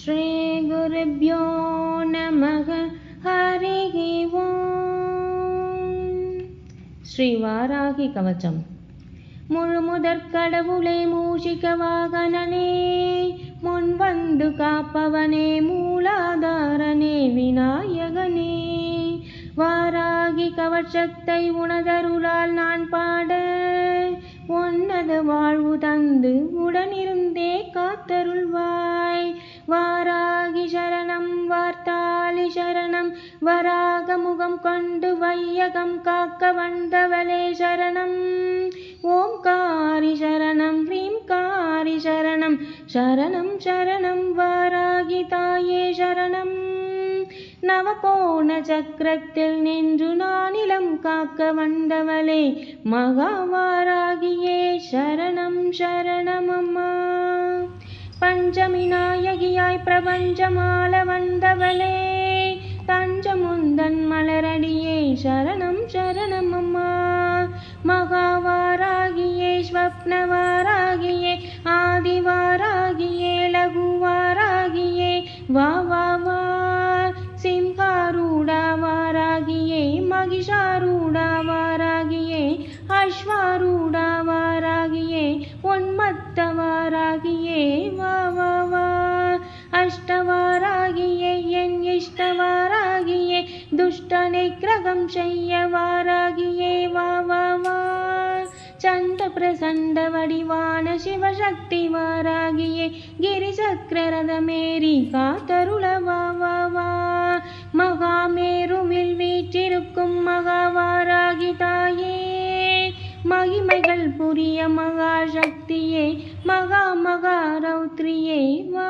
श्रीगुरुभ्यो नमः हरिः ஓம் ஸ்ரீ வாராகி கவச்சம் முழு முதற் கடவுளே மூஷிக வாகனனே முன் வந்து காப்பவனே மூலாதாரனே விநாயகனே வாராகி கவச்சத்தை உனதருளால் நான் பாட உன்னத வாழ்வு தந்து உடனிருந்தே காத்தருள்வாய் வாராகி சரணம் வார்த்தாளி சரணம் வராக முகம் கொண்டு வையகம் காக்க வந்தவளே சரணம். ஓம்காரி சரணம் ஹ்ரீம்காரி சரணம் சரணம் சரணம் வாராகி தாயே சரணம். நவகோண சக்கரத்தில் நின்று நானிலம் காக்க வந்தவளே மகாவாராகியே சரணம் சரணம் அம்மா. பஞ்சமி நாயகியாய் பிரபஞ்சமால வந்தவளே. தஞ்சமுந்தன் மலரடியே சரணம் சரணம் அம்மா. மகாவாராகியே ஸ்வப்னவாராகியே ஆதிவாராகியே லகுவாராகியே வா வா வா. சிம்ஹாரூடாவாராகியே மகிஷாரூடாவாராகியே அஸ்வாரூடாவாராகியே என் இஷ்டவாராகியே துஷ்ட நிகிரகம் செய்ய வாராகியே வா வா வா. சண்ட பிரசண்ட வடிவான சிவசக்தி வாராகியே. கிரிசக்கரதமேரி காத்தருள வா வா வா. மகாமேருவில் வீற்றிருக்கும் மகாவாராகி தாயே. மகிமைகள் புரிய மகாசக்தியே மகா மகா ரௌத்ரியே. வா.